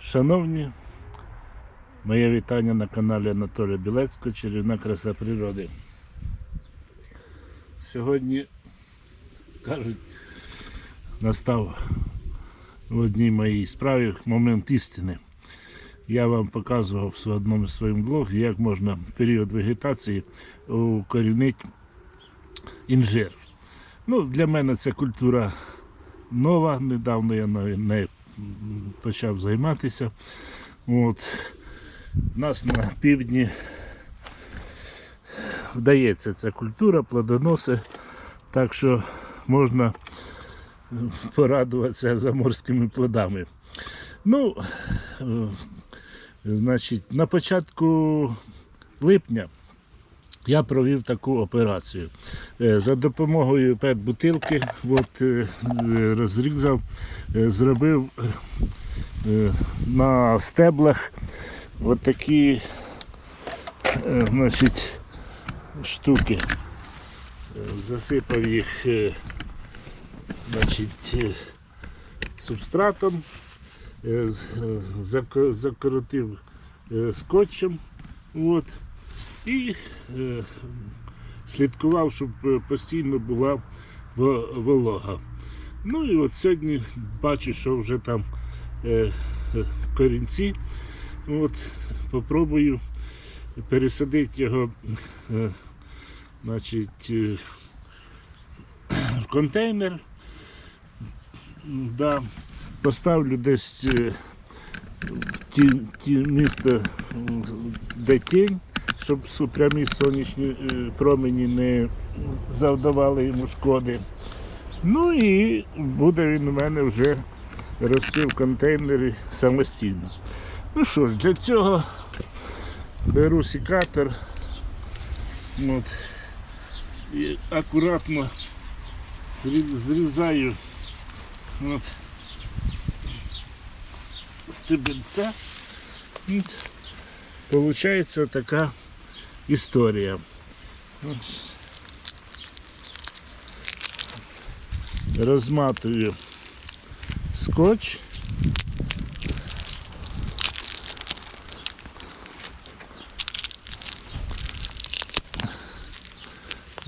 Шановні, моє вітання на каналі Анатолія Білецького Чарівна краса природи. Сьогодні, кажуть, настав в одній моїй справі момент істини. Я вам показував в одному з своїх блогів, як можна в період вегетації укорінити інжир. Ну, для мене це культура нова, недавно я нею нею почав займатися. От. У нас на півдні вдається ця культура, плодоноси, так що можна е, порадуватися заморськими плодами. Ну, е, значить, на початку липня я провів таку операцію. Е, За допомогою пет-бутилки е, розрізав, е, зробив на стеблах от такі значить, штуки. Засипав їх значить, субстратом, з- зако- закоротив е, скотчем. От, і е, слідкував, щоб е, постійно була волога. Ну і от сьогодні бачу, що вже там е, корінці. От, попробую пересадити його значить, в контейнер. Да, поставлю десь в ті, ті місто, де тінь, щоб су- прямі сонячні е, промені не завдавали йому шкоди. Ну і буде він у мене вже рости в контейнері самостійно. Ну що ж, для цього беру секатор от, і акуратно зрізаю от, стебельця. Получається така історія. От. Розматую скотч.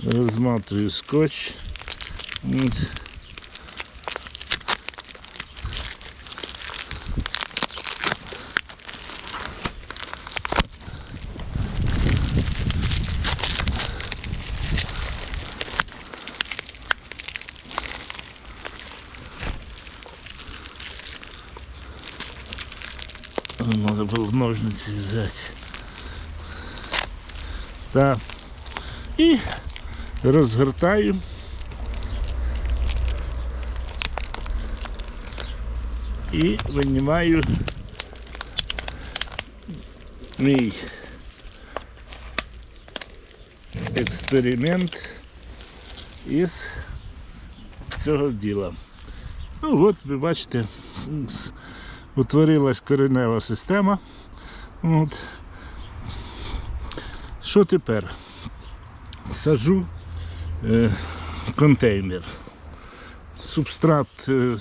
Розматую скотч. Надо было ножницы взять. Так. І розгортаю. І винімаю мій експеримент із цього діла. Ну от ви бачите, с- с- утворилась коренева система. От. Що тепер? Сажу е, контейнер. Субстрат е,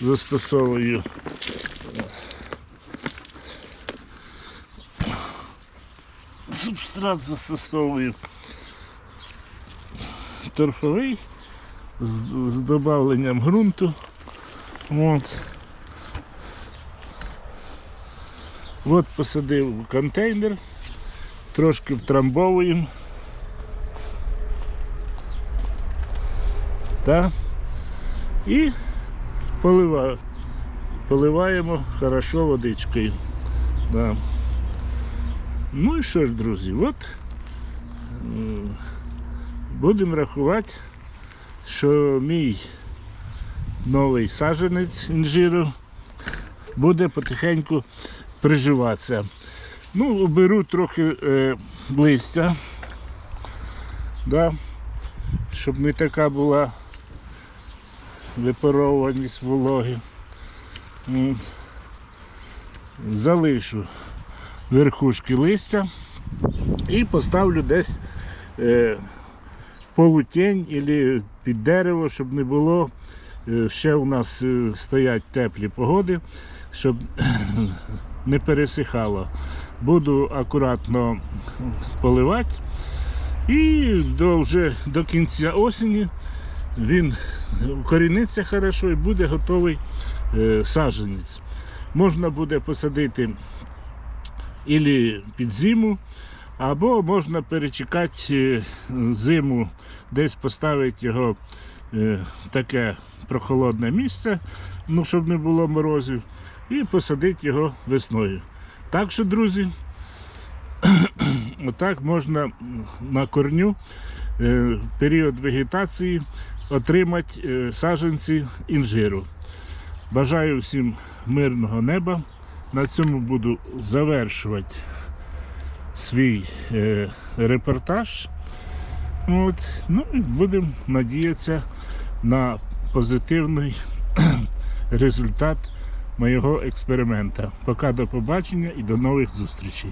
застосовую. Субстрат застосовую торфовий з, з додавленням ґрунту. От. От посадив контейнер, трошки втрамбовуємо. Та, і поливаю, поливаємо хорошо водичкою. Да. Ну і що ж, друзі, от будемо рахувати, що мій новий саджанець інжиру буде потихеньку приживатися. Ну, беру трохи е, листя, да, щоб не така була випарованість вологи. От. Залишу верхушки листя і поставлю десь е, полутень або під дерево, щоб не було е, ще у нас е, стоять теплі погоди, щоб не пересихало. Буду акуратно поливати. І до, вже до кінця осені він укоріниться хорошо і буде готовий е, саджанець. Можна буде посадити ілі під зиму, або можна перечекати е, зиму, десь поставити його е, таке прохолодне місце, ну, щоб не було морозів, і посадити його весною. Так що, друзі, отак можна на корню е, в період вегетації отримати е, саджанці інжиру. Бажаю всім мирного неба. На цьому буду завершувати свій е, репортаж. От. Ну і будемо надіятися на позитивний результат моєго експеримента. Пока до побачення і до нових зустрічей.